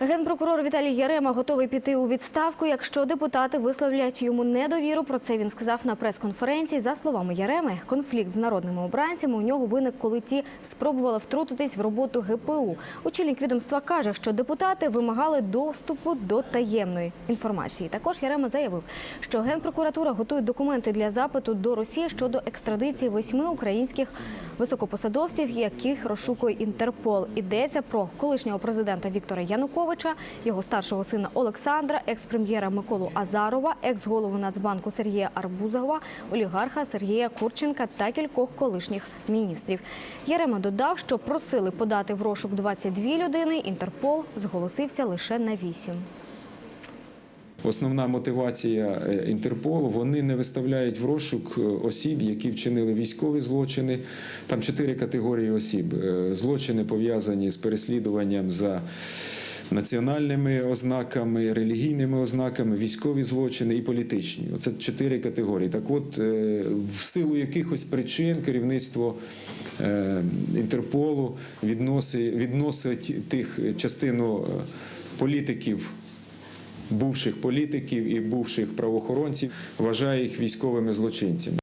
Генпрокурор Віталій Ярема готовий піти у відставку, якщо депутати висловлять йому недовіру. Про це він сказав на прес-конференції. За словами Яреми, конфлікт з народними обранцями у нього виник, коли ті спробували втрутитись в роботу ГПУ. Очільник відомства каже, що депутати вимагали доступу до таємної інформації. Також Ярема заявив, що генпрокуратура готує документи для запиту до Росії щодо екстрадиції восьми українських високопосадовців, яких розшукує Інтерпол. Йдеться про колишнього президента Віктора Януковича, його старшого сина Олександра, екс-прем'єра Миколу Азарова, екс-голову Нацбанку Сергія Арбузова, олігарха Сергія Курченка та кількох колишніх міністрів. Ярема додав, що просили подати в розшук 22 людини. Інтерпол зголосився лише на 8. Основна мотивація е, Інтерполу вони не виставляють в розшук е, осіб, які вчинили військові злочини. Там чотири категорії осіб: Е, злочини пов'язані з переслідуванням за. Національними ознаками, релігійними ознаками, військові злочини і політичні. Оце чотири категорії. Так от, е, в силу якихось причин керівництво е, Інтерполу відносить, відносить тих частину е, політиків бувших політиків і бувших правоохоронців вважає їх військовими злочинцями.